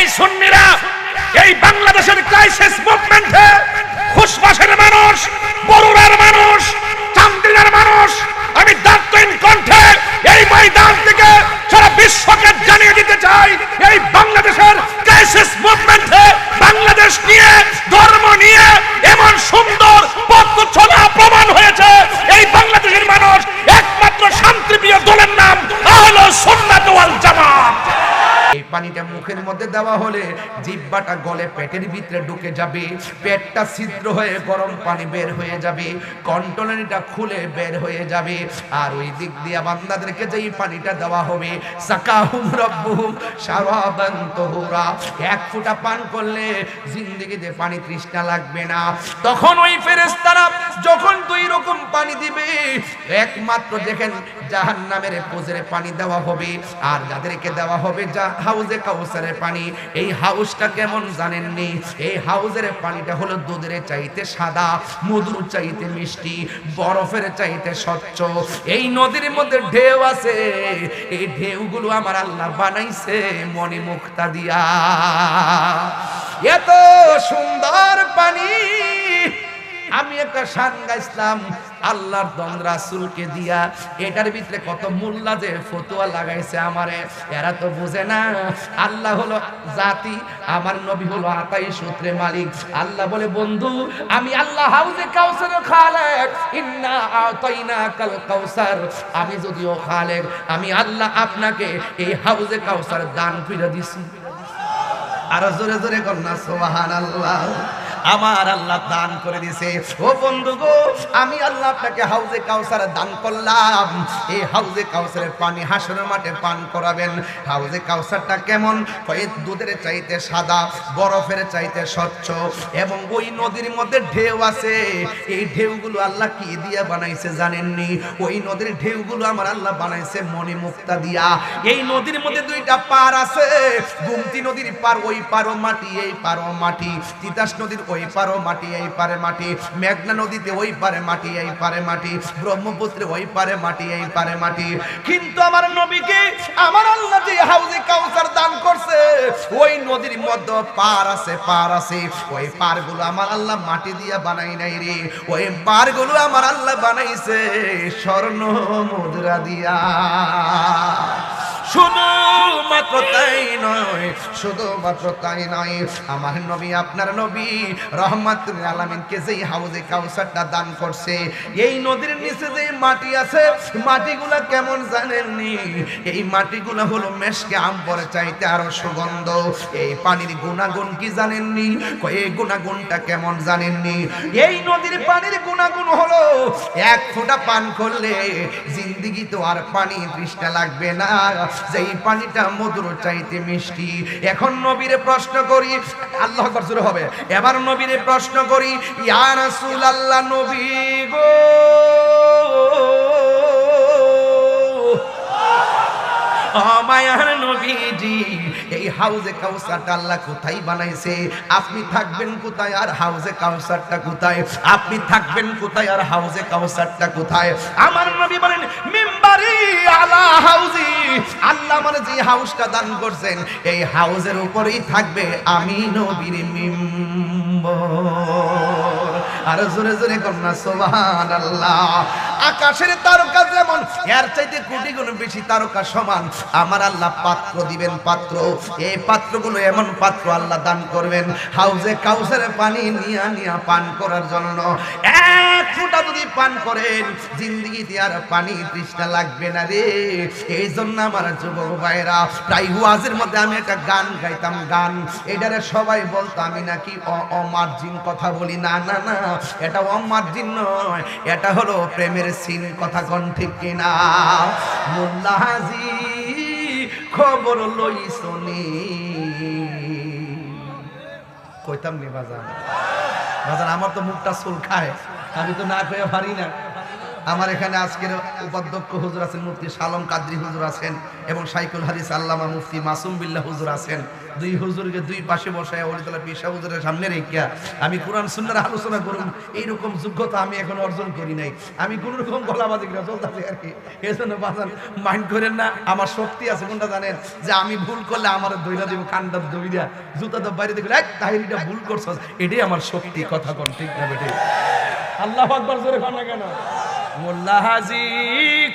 এই সুন্নিরা এই বাংলাদেশের ক্রাইসিস মধ্যে দেওয়া হলে জিব্বাটা গলে পেটের ভিতরে ঢুকে যাবে, পেটটা ছিদ্র হয়ে গরম পানি বের হয়ে যাবে কন্টনারিটা খুলে বের হয়ে যাবে। আর ওই দিক দিয়ে বান্দাদেরকে যেই পানিটা দেওয়া হবে, সাকাহুম রব্বুহুম শারাবান তুহুরা। এক ফোঁটা পান করলে জিন্দেগিতে পানি তৃষ্ণা লাগবে না। তখন ওই ফেরেশতারা যখন দুই রকম পানি দিবে, একমাত্র দেখেন জাহান্নামের পোজরে পানি দেওয়া হবে, আর যাদেরকে দেওয়া হবে যা হাউজে কাউসারের পানি, এই হাউসটা কেমন জানেননি? এই হাউজের পানিটা হলো দুধের চাইতে সাদা, মধুর চাইতে মিষ্টি, বরফের চাইতে স্বচ্ছ। এই নদীর মধ্যে ঢেউ আছে। এই ঢেউগুলো আমার আল্লাহ বানাইছে মনে মুক্তা দিয়া। এত সুন্দর পানি। আমি একটা শান গাইছিলাম আল্লাহর দন রাসূলকে দিয়া, এটার ভিতরে কত মোল্লা যে ফতোয়া লাগাইছে আমারে, এরা তো বুঝে না। আল্লাহ হলো জাতি, আমার নবী হলো আতাই সূত্রে মালিক। আল্লাহ বলে, বন্ধু, আমি আল্লাহ হাউজে কাউসার খালেক, ইন্না আতাইনা কাল কাউসার। আমি যদিও খালেক, আমি আল্লাহ আপনাকে এই হাউজে কাউসার দান করে দিছি। আর জোরে জোরে কন্যা সোহান আল্লাহ আমার আল্লাহ দান করে দিছে ও বন্ধু গো, আমি আল্লাহ আপনাকে হাউজে কাউসার দান করলাম। এই হাউজে কাউসারের পানি হাসনের মাঠে পান করাবেন। হাউজে কাউসারটা কেমন? দুধের চাইতে সাদা, বরফের চাইতে স্বচ্ছ, এবং ওই নদীর মধ্যে ঢেউ আছে। এই ঢেউগুলো আল্লাহ কি দিয়ে বানাইছে জানেননি? ওই নদীর ঢেউগুলো আমার আল্লাহ বানাইছে মনে মুক্তা দিয়া। এই নদীর মধ্যে দুইটা পার আছে। গুমতি নদীর পার, ওই পারও মাটি, এই পারও মাটি। তিতাস নদীর ওই পারও মাটি, এই পারে মাটি। মেঘনা নদীতে ওই পারে মাটি, এই পারে মাটি। ব্রহ্মপুত্রে ওই পারে মাটি, এই পারে মাটি। কিন্তু আমার নবীকে, আমার আল্লাহ যে হাউজে কাউসার দান করছে, ওই নদীর মধ্যে পার আছে পার আছে। ওই পারগুলো আমার আল্লাহ মাটি দিয়া বানাই নাই রে। ওই পারগুলো আমার আল্লাহ বানাইছে স্বর্ণ মুদ্রা দিয়া। শুধুমাত্র তাই নয়। শুধুমাত্র তাই নয়, আমার নবী, আপনার নবী রহমাতুল আলামিনকে যেই হাউজে কাউসারটা দান করছে, এই নদীর নিচে যে মাটি আছে, মাটিগুলা কেমন জানেননি? এই মাটিগুলা হলো মেশকে আম্বরে চাইতে আরও সুগন্ধ। এই পানির গুণাগুণ কি জানেননি? এই গুণাগুণটা কেমন জানেননি? এই নদীর পানির গুণাগুণ হলো এক ফোঁটা পান করলে জিন্দিগি তো আর পানি তৃষ্ণা লাগবে না। যেই পানিটা মধুর চাইতে মিষ্টি। এখন নবীরে প্রশ্ন করি, আল্লাহ শুরু হবে। এবার নবীরে প্রশ্ন করি, ইয়া রাসূলুল্লাহ নবী গো। মায়ার নবীজি, এই হাউজে কাউসারটা আল্লাহ কোথায় বানাইছে? আপনি থাকবেন কোথায় আর হাউজে কাউসারটা কোথায়? আপনি থাকবেন কোথায় আর হাউজে কাউসারটা কোথায়? আমার নবী বলেন, মিম্বারি আলা হাউজি। আল্লাহ মানে যে হাউসটা দান করছেন, এই হাউজের উপরেই থাকবে আমি নবীর মিম্বর। আর জোরে জোরে কন্যা সোহান আল্লাহ আকাশের তারকা যেমন, এর চাইতে কোটি গুণ বেশি তারকা সমান। আমার আল্লাহ পাত্র দিবেন পাত্র। এই পাত্রগুলো এমন পাত্র আল্লাহ দান করবেন, হাউজে কাউসারে পানি নিয়া নিয়া পান করার জন্য। এক ফোঁটা যদি পান করেন, জিন্দগিতে আর পানি তৃষ্ণা লাগবে না রে। এই জন্য আমার যুবক ভাইরা প্রায় ওয়াজের মধ্যে আমি একটা গান গাইতাম, গান। এটারে সবাই বলতো, আমি নাকি অমার্জিন কথা বলি। না না না, এটা অমার্জিন নয়, এটা হলো প্রেমের সিন কথা কন ঠিক কিনা? মোল্লা হাজি, খবর লই শুনি। কইতাম নি বাজান। বাজান, আমার তো মুখটা চুল খায় আমি তো না খেয়ে পারি না। আমার এখানে আজকের উপাধ্যক্ষ হুজুর আছেন মুফতি সালম কাদরি হুজুর আছেন এবং সাইকুল হাদিস আল্লামা মুফতি মাসুম বিল্লাহ হুজুর আছেন। দুই হুজুরকে দুই পাশে বসায় অলিতলা পিসা হুজুরের সামনে রেখিয়া আমি কোরআন সুন্নার আলোচনা করুন, এইরকম যোগ্যতা আমি এখন অর্জন করি নাই। আমি কোন রকম করে চলতেছি আর কি। এই জন্য বাজান মাইন্ড করেন না, আমার শক্তি আছে, কোনটা জানেন? যে আমি ভুল করলে আমার দইরা দিব কান্ডা দই দিয়া। জুতা তো বাইরে দেখলে এক তাহিরিটা ভুল করছস। এটাই আমার শক্তি, কথা কোন ঠিক না বেটে আল্লাহ আকবার, জোরে না কেন? মোল্লা হাজি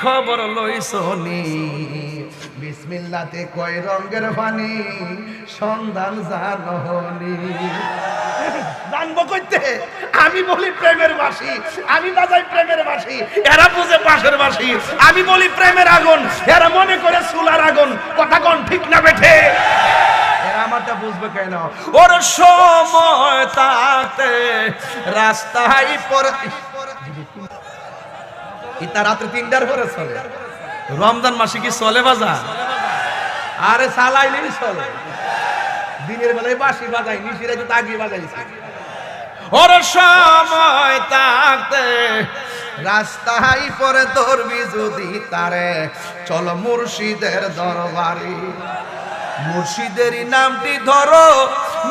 খবর লইছনি বিসমিল্লাতে কয় রঙের পানি সন্ধান জানহনি জানব কইতে আমি বলি প্রেমের বাসি আমি না বাজাই প্রেমের বাসি এরা বুঝে পাশের বাসি। আমি বলি প্রেমের আগুন এরা মনে করে চুলার আগুন কথা কোন ঠিক না বেঠে? এরা আমারটা বুঝবে কেন? ওর সময় তাতে রাস্তায় পরে ইতা রাত্রে তিনটার পরে চলে। রমজান মাসে কি চলে বাজার? আরে চালাইলেই চলে। দিনের বেলায় বাসি বাজাই নিশিরে তো তাগি বাজাইছে। ওর সময় তাতে রাস্তায় পরে ধরবি যদি তারে। চল মুর্শিদের দরবারে। মুর্শিদেরই নামটি ধরো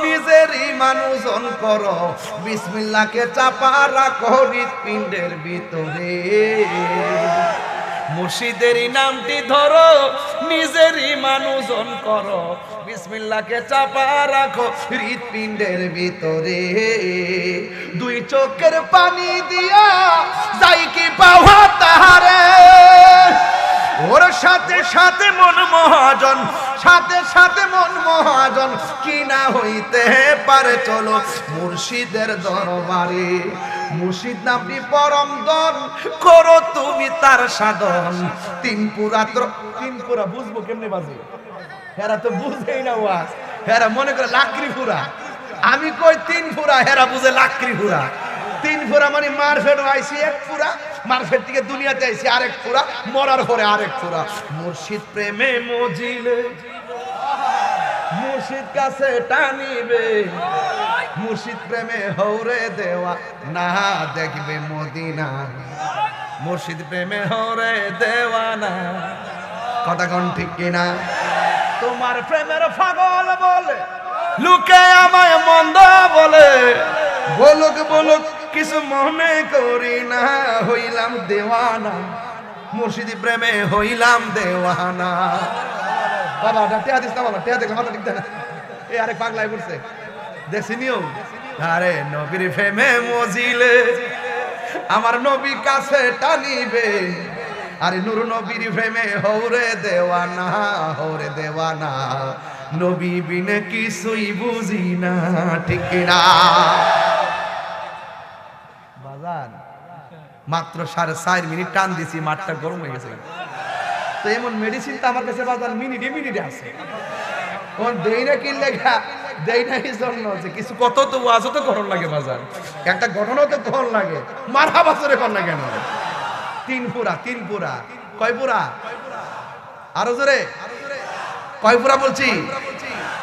নিজেরই মানুষজন করো। বিসমিল্লাকে চাপা রাখো হৃৎপিণ্ডের ভিতরে। মুর্শিদেরই নামটি ধরো, নিজেরই মানুষজন করো। বিসমিল্লাকে চাপা রাখো হৃৎপিণ্ডের ভিতরে। দুই চোখের পানি দিয়া যাই কি পাওয়া তাহারে। ওর সাথে সাথে মন মহাজন, সাথে সাথে মন মহাজন, কি না হইতে পারে চলো মুর্শিদের দরবারে। মুর্শিদ নামটি পরম দন করো তুমি তার সাধন। তিন পুরা তিন পুরা বুঝব কেমনে বাজে? হেরা তো বুঝেই না ওয়াজ। হেরা মনে করে লাকড়ি ফুরা। আমি কই তিন ফুরা, হেরা বুঝে লাকড়ি ফুরা। তিন ফুরা মানে মারফেট আইসি, এক ফুরা। মারফেট থেকে দুনিয়াতে আইছি আরেক ফুরা। মরার পরে আরেক ফুরা। মুর্শিদ প্রেমে মজিলে। মুর্শিদ কাছে টানিবে। মুর্শিদ প্রেমে হৌরে দেওয়া। না দেখবে মদিনা। মুর্শিদ প্রেমে হৌরে দেওয়া না। কথা কোন ঠিক কিনা? তোমার প্রেমের পাগল বলে। লুকে আমায় মন্দ বলে। বলুক বলুক। কিছু মনে করি না, হইলাম দেওয়ানা, মুর্শিদি প্রেমে হইলাম দেওয়ানা। বাবা টেয়া দিস না বাবা, টেয়া দেখলে মাথা ঠিক না। এ আরে পাগলাই করছে দেখছি নিয়ম। আরে, নবীর প্রেমে মজিলে, আমার নবী কাছে টানিবে। আরে, নুর নবীর প্রেমে হৌরে দেওয়ানা হৌরে দেওয়ানা। নবী বিনে কিছুই বুঝি না, ঠিক না বাজার মাত্র সাড়ে চার মিনিট টান দিছি, মাঠটা গরম হয়ে গেছে। তো এমন মেডিসিন তো আমার কাছে বাজার মিনিটে মিনিটে আছে। ওর দেই না কিন লেখা দেই না এই জন্য যে কিছু কত তো আজও তো গরম লাগে বাজার। একটা ঘটনাও তো গরম লাগে, মারা বছরে কর না। কেন তিন পুরা তিন পুরা। কয় পুরা? আরও জোরে? কয় পুরা বলছি?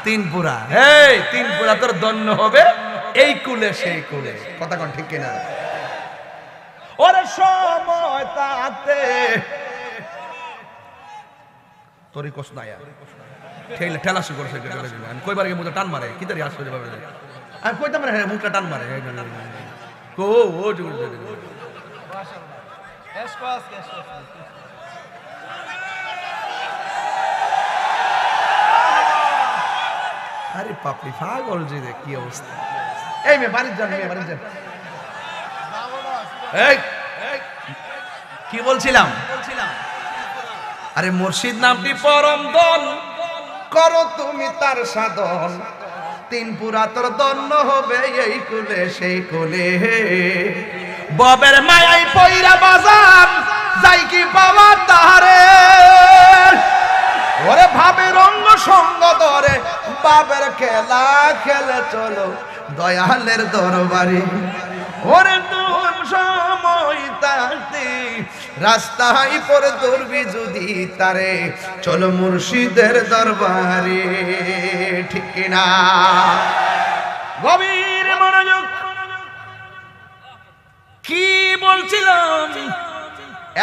তিন পুরা। এই তিন পুরা তোর দন্য হবে, এই কুলে সেই কুলে। কথা কোন ঠিক কিনা? ওরে সময় তাতে। তোরই কষ্ট নাই ঠেলা ঠেলা শুরু করছে আমি কইবার আগে মুখটা টান মারে কি তারি আসলে ভাবে আমি কইতাম না হ্যাঁ মুখটা টান মারে। কো ও জুগুল আরে পাপড়ি পাগল যে রে, কি অবস্থা। এই মে বাড়ির যান মেয়ে বাড়ির যান। কি বলছিলাম? আরে মুর্শিদ নামটি পরম দন করো তুমি তার সাধন। তিন পুরা তোর দন্য হবে এই কুলে, সেই কুলে। ববের মায়াই পইরা বাজান, যাই কি পাওয়া তাহারে। ওরে ভাবে রঙ্গ সঙ্গ ধরে, বাবের খেলা খেলে চলো দয়ালের দরবারে। ওরে তুম সময় তাতে রাস্তায় পরে ধরবি যদি তারে, চলো মুর্শিদের দরবারে, ঠিক না গভীর মনোযোগ। কি বলছিলাম?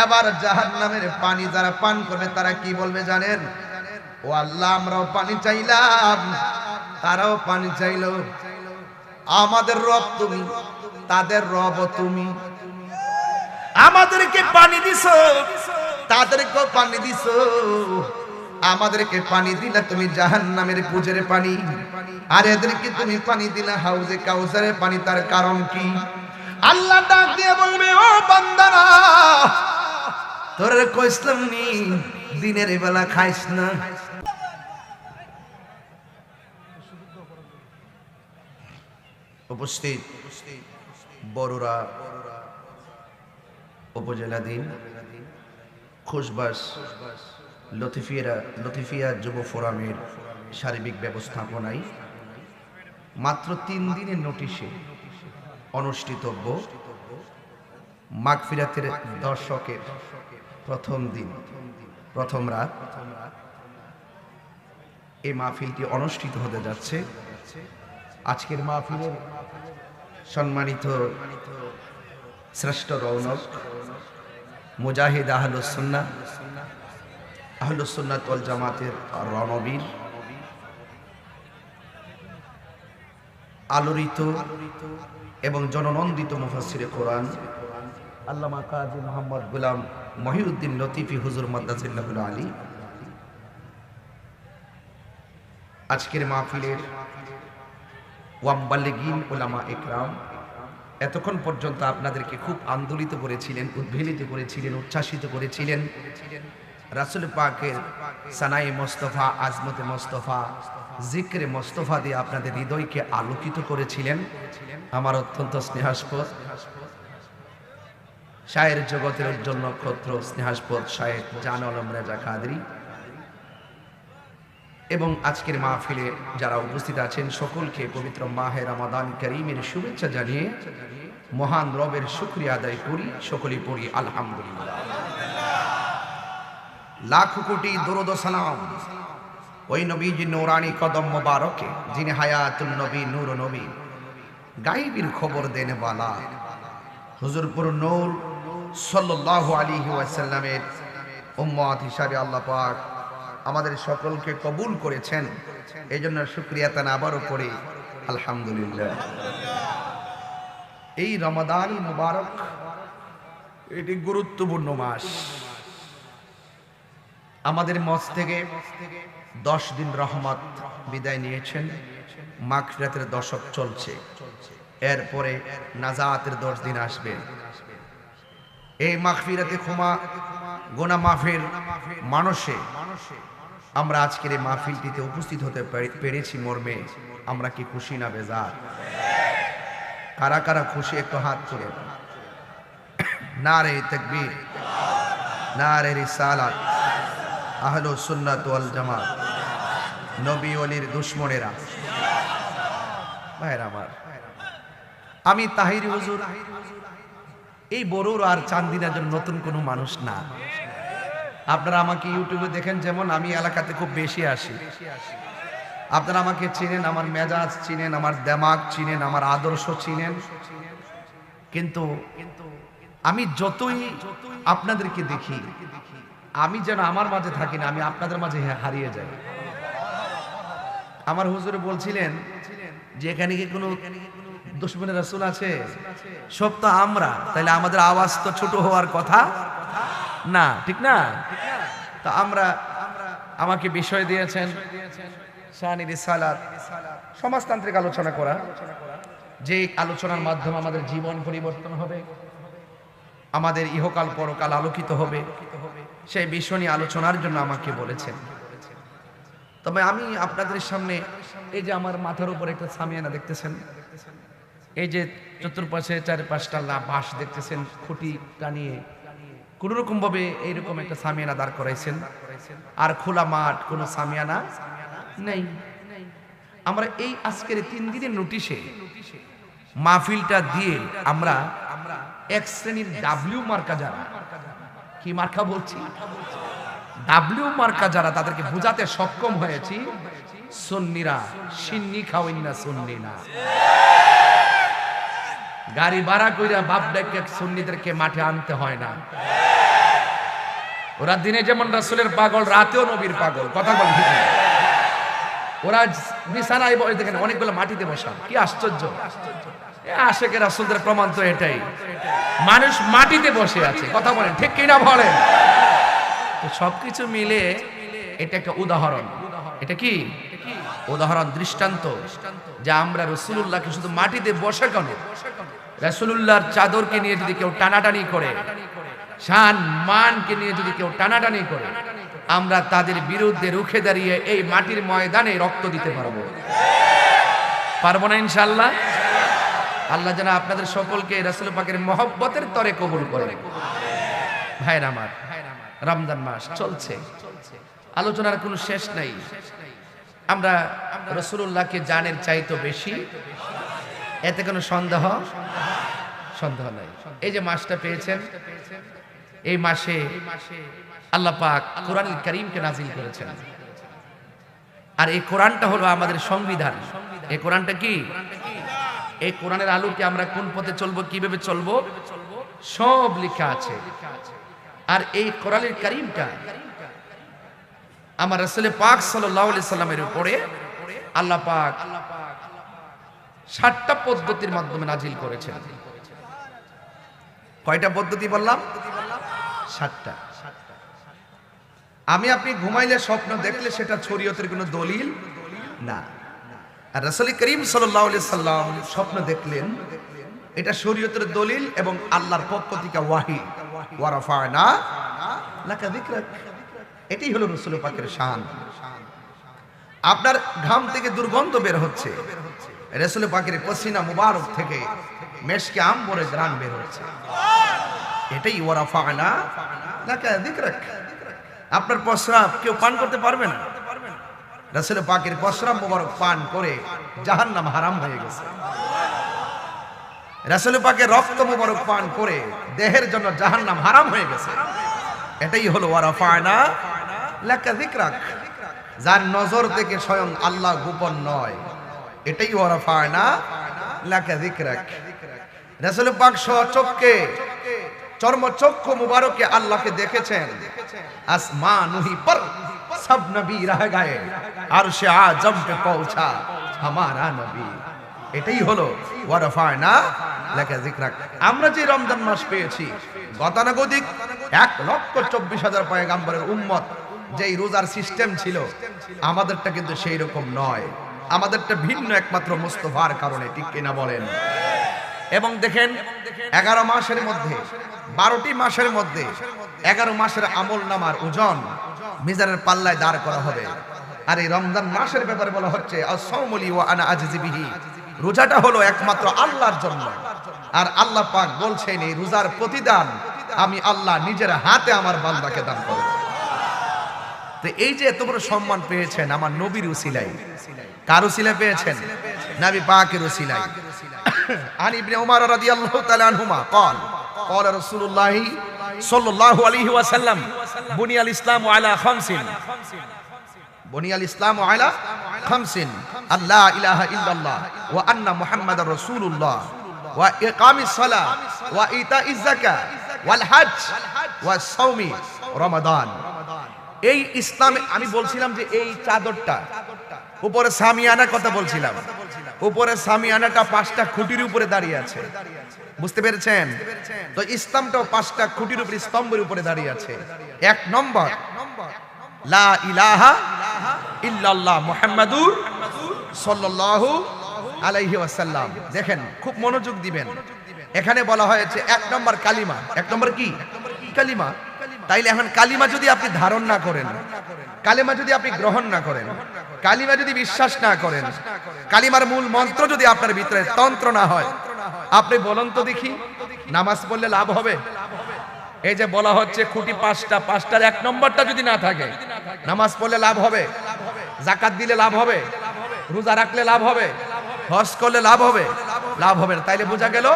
এবার জাহান নামের পানি যারা পান করবে, তারা কি বলবে জানেন? ও আল্লাহ, আমরাও পানি চাইলাম, তারাও পানি চাইলো। আমাদের রব তুমি। তাদের রব তুমি। আমাদেরকে পানি দিছো, তাদেরকেও পানি দিছো। আমাদেরকে পানি দিলা তুমি জাহান নামের পুজের পানি। আর এদেরকে তুমি পানি দিলা হাউজে কাউসারের পানি, তার কারণ কি? আল্লাহ ডাক দিয়ে বলবে, ও বান্দারা, তোর কইসলাম নি দিনের বেলা খাইস না। উপস্থিত উপস্থিত। বড়রা উপজেলাধীন, খুশবাস লতিফিয়া লতিফিয়া যুব ফোরামের সার্বিক ব্যবস্থাপনায় মাত্র তিন দিনের নোটিশে অনুষ্ঠিতব্য মাগফিরাতের দর্শকের প্রথম দিন, প্রথম রাত। এই মাহফিলটি অনুষ্ঠিত হতে যাচ্ছে। আজকের মাহফিলের সম্মানিত শ্রেষ্ঠ রৌনক, মুজাহিদ আহলুসন্না আহলুসন্নাত ওয়াল জামাতের রণবীর, আলোড়িত এবং জননন্দিত মুফাসিরে কোরআন, আল্লামা কাজী মোহাম্মদ গুলাম মহিউদ্দিন লতিফি হুজুর মাদ্দাসিল্লাহুল আলী। আজকের মাহফিলের ওয়াম্বাল্লিগিন ওলামা একরাম, এতক্ষণ পর্যন্ত আপনাদেরকে খুব আন্দোলিত করেছিলেন, উদ্ভেলিত করেছিলেন, উচ্ছ্বাসিত করেছিলেন। রাসুল পাকের সানাই মোস্তফা, আজমতে মোস্তফা, জিক্রে মোস্তফা দিয়ে আপনাদের হৃদয়কে আলোকিত করেছিলেন। আমার অত্যন্ত স্নেহাস্পদ। শায়ের জগতের উজ্জ্বল নক্ষত্র স্নেহাস্পদ শায়ের জান আলম রেজা কাদরি। এবং আজকের মাহফিলে যারা উপস্থিত আছেন, সকলকে পবিত্র মাহে রমাদান করিমের শুভেচ্ছা জানিয়ে মহান রবের শুক্রিয়া আদায় করি, সকলেই পড়ি আলহামদুলিল্লাহ। লাখ কোটি দরুদ সালাম ওই নবীজি নৌরানি কদম মোবারকে, যিনি হায়াতুল নবী, নূর নবী। গাইবির খবর দেন বালা। হুজুরপুর নূর সাল্লাল্লাহু আলাইহি ওয়াসাল্লামের উম্মত হিসাবে আল্লাহ পাক আমাদের সকলকে কবুল করেছেন। এই জন্য শুক্রিয়া তান আবারও পড়ি। আলহামদুলিল্লাহ। এই রমাদান মুবারক এটি গুরুত্বপূর্ণ মাস। আমাদের মঞ্চ থেকে দশ দিন রহমত বিদায় নিয়েছেন। মাগফিরাতের দশক চলছে। এরপরে নাজাতের দশ দিন আসবে। এই মাগফিরাতে ক্ষমা, গোনা মাফের মানুষে আমরা আজকের এই মাহফিলটিতে উপস্থিত হতে পেরে- পেরেছি মর্মে। আমরা কি খুশি না বেজার? কারা কারা খুশি একটু হাত তুলে না রে তকবীর না রে রিসালাত। আহলো সুন্নাত ওয়াল জামাত। নবী অলির দুশ্মনেরা। ভাইরা আমার, আমি তাহির হুজুর। এই বড়ুর আর চান্দিনার জন্য নতুন কোনো মানুষ না। আপনারা আমাকে ইউটিউবে দেখেন যেমন আমি এলাকাতে খুব বেশি আসি। আপনারা আমাকে চিনেন, আমার মেজাজ চিনেন, আমার দেমাগ চিনেন, আমার আদর্শ চিনেন। কিন্তু আমি যতই আপনাদেরকে দেখি, আমি যেন আমার মাঝে থাকি না, আমি আপনাদের মাঝে হারিয়ে যাই। আমার হুজুরে বলছিলেন যে, এখানে কি কোনো দুশ্মনের রাসূল আছে? সব তো আমরা তাহলে আমাদের আওয়াজ তো ছোট হওয়ার কথা। না, ঠিক না? তা আমরা আমাকে বিষয় দিয়েছেন সমাজতান্ত্রিক আলোচনা করা যে আলোচনার মাধ্যমে আমাদের জীবন পরিবর্তন হবে, আমাদের ইহকাল পরকাল আলোকিত হবে, সেই বিষয় নিয়ে আলোচনার জন্য আমাকে বলেছেন। তবে আমি আপনাদের সামনে এই যে আমার মাথার উপর একটা সামিয়ানা দেখতেছেন, এই যে চতুর্পাশে চারপাশটা বাঁশ দেখতেছেন, খুঁটি টানিয়ে কোন রকম ভাবে এইরকম একটা সামিয়ানা দাঁড় করাইছেন। আর খোলা মাঠ, কোনো সামিয়ানা নেই। আমরা এই আজকের তিন দিনের নোটিশে মাহফিলটা দিয়ে আমরা এক শ্রেণির ডাব্লিউ মার্কা যারা, কি মার্কা বলছি? ডাব্লিউ মার্কা যারা তাদেরকে বোঝাতে সক্ষম হয়েছি, সন্নিরা, সিন্নি খাওয়াই না সন্নি না। গাড়ি ভাড়া কইরা বাপ ডাকে সন্নিদেরকে মাঠে আনতে হয় না। ওরা দিনে যেমন রাসূলের পাগল, রাতেও নবীর পাগল। কথা বল ওরা বিছানায় দেখেন অনেকগুলো মাটিতে বসা। কি আশ্চর্য। এ আশেকের রাসূলদের প্রমাণ তো এটাই। মানুষ মাটিতে বসে আছে। কথা বলেন ঠিক কিনা বলেন? তো সবকিছু মিলে এটা একটা উদাহরণ। এটা কি? উদাহরণ, দৃষ্টান্ত। যে আমরা রসুল্লাহকে শুধু মাটিতে বসে কেন? রসুল্লাহর চাদরকে নিয়ে যদি কেউ টানাটানি করে শান মানকে নিয়ে যদি কেউ টানাটানি করে, আমরা তাদের বিরুদ্ধে রুখে দাঁড়িয়ে এই মাটির ময়দানে রক্ত দিতে পারব। পারব না ইনশাল্লাহ আল্লাহ যেন আপনাদের সকলকে রাসুল পাকের মহব্বতের তরে কবুল করে। ভাইর আমার, রমজান মাস চলছে। আলোচনার কোনো শেষ নাই। আমরা রসুল্লাহকে জানের চাইতো বেশি, এতে কোনো সন্দেহ? সন্দেহ নাই। এই যে মাসটা পেয়েছেন এই মাসে আল্লাহ পাক কোরআন করিমকে নাজিল করেছেন। আর এই কোরআনটা হলো আমাদের সংবিধান। এই কোরআনটা কি? এই কোরআনের আলোকে আমরা কোন পথে চলবো, কীভাবে চলবো? সব লেখা আছে। আর এই কোরআনের কারিমটা আমার রাসূলে পাক সাল্লামের উপরে আল্লাহ পাক সাতটা পদ্ধতির মাধ্যমে নাজিল করেছেন। কয়টা পদ্ধতি বললাম? সাতটা। আমি আপনি ঘুমাইলে স্বপ্ন দেখলে সেটা শরীয়তের কোনো দলিল? না। আর রাসূল করিম সাল্লাল্লাহু সাল্লাম স্বপ্ন দেখলেন, এটা শরীয়তের দলিল এবং আল্লাহর পক্ষ থেকে ওয়াহি। লাকা যিকরাক। এটাই হলো রসুল পাকের শান। আপনার ঘাম থেকে দুর্গন্ধ বের হচ্ছে। রসুল পাকের পসিনা মুবারক থেকে মেশকে আম্বরে গ্রাম বের হচ্ছে। এটাই ওরা যিকরাক। আপনার প্রস্রাব কেউ পান করতে পারবে না। রসুল পাকের প্রস্রাব মুবারক পান করে জাহান্নাম হারাম হয়ে গেছে। রসুল পাকের রক্ত মুবারক পান করে দেহের জন্য জাহান্নাম হারাম হয়ে গেছে। এটাই হলো ওরা ওয়ারাফানা লাকা যিকরাক। যার নজর থেকে স্বয়ং আল্লাহ গোপন নয়। এটাই ওয়ারাফানা লাকা যিকরাক। রাসূল পাক সহ চোখকে চর্মচক্ষু মুবারকে আল্লাহকে দেখেছেন। আসমানুহি পর সব নবী রহ গায়ে, আরশে আজম পে পৌঁছা আমারা নবী। এটাই হলো ওয়ারাফায়না লেখা যিকরাক। আমরা যে রমজান মাস পেয়েছি, গতানুগতিক এক লক্ষ চব্বিশ হাজার পয়গাম্বরের উম্মত যেই রোজার সিস্টেম ছিল, আমাদেরটা কিন্তু সেই রকম নয়। আমাদেরটা ভিন্ন একমাত্র মুস্তফার কারণে, ঠিক কিনা বলেন? এবং দেখেন, এগারো মাসের মধ্যে বারোটি মাসের মধ্যে এগারো মাসের আমল নামার ওজন মিজানের পাল্লায় দাঁড় করা হবে আর এই রমজান মাসের ব্যাপারে বলা হচ্ছে আসৌমলি ও আনা আজিবিহি রোজাটা হলো একমাত্র আল্লাহর জন্য আর আল্লাহ পাক বলছেন এই রোজার প্রতিদান আমি আল্লাহ নিজের হাতে আমার বান্দাকে দান করব তো এই যে এত বড় সম্মান পেয়েছেন আমার নবীর উসিলাই কার উসিলা পেয়েছেন নবী পাকের উসিলাই عن ابن عمر رضي الله تعالى عنهما قال قال رسول الله صلى الله عليه وسلم بني الإسلام على خمس بني الإسلام على خمس أن لا إله إلا الله وأن محمد رسول الله وإقام الصلاة وإيتاء الزكاة والحج والصوم رمضان এই ইসলামে আমি বলছিলাম যে এই চাদরটা উপরে সামিয়ানার কথা বলছিলাম উপরে সামিয়ানাটা পাঁচটা খুঁটির উপরে দাঁড়িয়ে আছে বুঝতে পেরেছেন? তো ইসলামটাও পাঁচটা খুঁটির উপরে স্তম্ভের উপরে দাঁড়িয়ে আছে। এক নম্বর, লা ইলাহা আলাইহি ওয়াসাল্লাম। দেখেন, খুব মনোযোগ দিবেন। এখানে বলা হয়েছে এক নম্বর কালিমা। এক নম্বর কি? কালিমা। তাইলে এখন কালিমা যদি আপনি ধারণ না করেন, কালিমা যদি আপনি গ্রহণ না করেন, কালিমা যদি বিশ্বাস না করেন, কালিমার মূল মন্ত্র যদি আপনার ভিতরে তন্ত্র না হয় আপনি বলুন তো দেখি। নামাজ পড়লে লাভ হবে? এই যে বলা হচ্ছে খুঁটি পাঁচটা পাঁচটার এক নম্বরটা যদি না থাকে নামাজ পড়লে লাভ হবে? জাকাত দিলে লাভ হবে? রোজা রাখলে লাভ হবে? হজ করলে লাভ হবে? লাভ হবে। না। তাইলে বোঝা গেল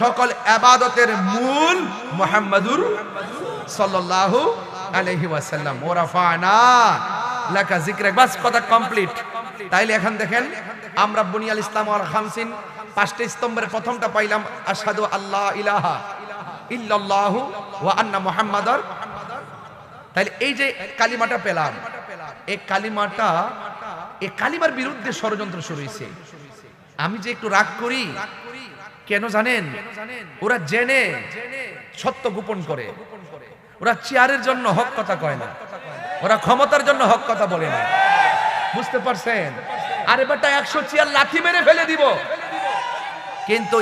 সকল আবাদতের মূল মোহাম্মদুর সাল্লাল্লাহু আলাইহি ওয়াসাল্লাম। ওরাফানা লাকা যিকরা বাস কথা কমপ্লিট তাইলে এখন দেখেন আমরা বুনিয়াল ইসলাম আর খামসিন পাঁচটা স্তম্ভের প্রথমটা পাইলাম, আশহাদু আল্লাহ ইলাহা ইল্লাল্লাহু ওয়া আন্না মুহাম্মাদার তাইলে এই যে কালিমাটা পেলাম, এই কালিমাটা, এই কালিমার বিরুদ্ধে ষড়যন্ত্র শুরু হয়েছে আমি যে একটু রাগ করি, কেন জানেন? ওরা জেনে, সত্য গোপন করে। ওরা চেয়ারের জন্য হক কথা কয় না। ওরা ক্ষমতার জন্য হক কথা বলে না। বুঝতে পারছেন? আরে বেটা, একশো চেয়ার লাথি মেরে ফেলে দিব। কিন্তু